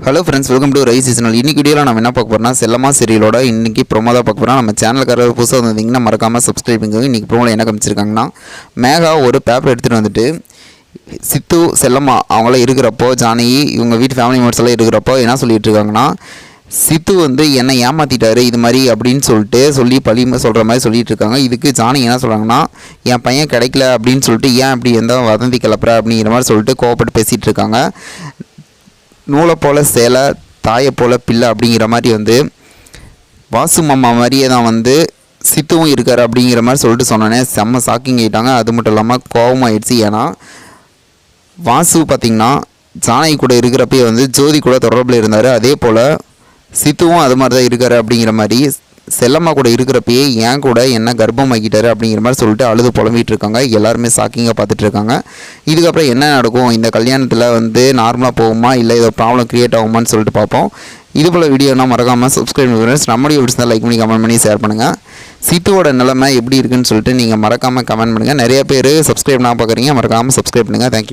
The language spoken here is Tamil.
Hello friends welcome to rice seasonal இன்றைக்கி வீடியோவில் நம்ம என்ன பார்க்க போகிறோம்னா செல்லமா சீரியலோட இன்றைக்கி ப்ரோமோ தான் பார்க்க போகிறோம் நம்ம சேனலுக்காரர் புதுசாக வந்தீங்கன்னா மறக்காமல் சப்ஸ்கிரைப் பண்ணிக்கோங்க இன்றைக்கி ப்ரோமோவில் என்ன காமிச்சிருக்காங்கன்னா மேகா ஒரு பேப்பர் எடுத்துகிட்டு வந்துட்டு சித்து செல்லம்மா அவங்களாம் இருக்கிறப்போ ஜானகி இவங்க வீட்டு ஃபேமிலி மெம்பர்ஸ் எல்லாம் இருக்கிறப்போ என்ன சொல்லிகிட்டு இருக்காங்கன்னா சித்து வந்து என்னை ஏமாற்றிட்டாரு இது மாதிரி அப்படின்னு சொல்லிட்டு சொல்லி பழி சொல்கிற மாதிரி சொல்லிட்டு இருக்காங்க. இதுக்கு ஜானி என்ன சொல்கிறாங்கன்னா என் பையன் கிடைக்கல அப்படின்னு சொல்லிட்டு ஏன் இப்படி எந்த வதந்தி கிளப்புற அப்படிங்கிற மாதிரி சொல்லிட்டு கோவப்பட்டு பேசிகிட்டு இருக்காங்க. நூலை போல சேலை தாயை போல பிள்ளை அப்படிங்கிற மாதிரி வந்து வாசு மாமா மாதிரியே தான் வந்து சித்துவும் இருக்கார் அப்படிங்கிற மாதிரி சொல்லிட்டு சொன்னோன்னே செம்ம ஷாக்கிங் ஆகிட்டாங்க அது மட்டும் இல்லாமல் கோபமாயிடுச்சு ஏன்னா வாசு பார்த்திங்கன்னா ஜானகி கூட இருக்கிறப்பயே வந்து ஜோதி கூட தொடர்பில் இருந்தார். அதே போல் சித்துவும் அது மாதிரி தான் இருக்கார் அப்படிங்கிற மாதிரி செல்லம்மா கூட இருக்கிறப்பயே ஏன் கூட என்ன கர்ப்பமாக்கிட்டாரு அப்படிங்கிற மாதிரி சொல்லிட்டு அழுது புலம்பிகிட்டு இருக்காங்க. எல்லாருமே ஷாக்கிங்காக பார்த்துட்டு இருக்காங்க. இதுக்கப்புறம் என்ன நடக்கும்? இந்த கல்யாணத்தில் வந்து நார்மலாக போகுமா? இல்லை ஏதோ ப்ராப்ளம் க்ரியேட் ஆகுமான்னு சொல்லிட்டு பார்ப்போம். இது போல் வீடியோனா மறக்காமல் சப்ஸ்கிரைப் பண்ணுங்கள் நம்மளுடைய வீடியோஸ் லைக் பண்ணி கமெண்ட் பண்ணி ஷேர் பண்ணுங்கள் சித்துவோட நிலைமை எப்படி இருக்குன்னு சொல்லிட்டு நீங்கள் மறக்காமல் கமெண்ட் பண்ணுங்கள் நிறைய பேர் சப்ஸ்கிரைப் நான் பார்க்குறீங்க. மறக்காமல் சப்ஸ்கிரைப் பண்ணுங்கள் தேங்க்யூ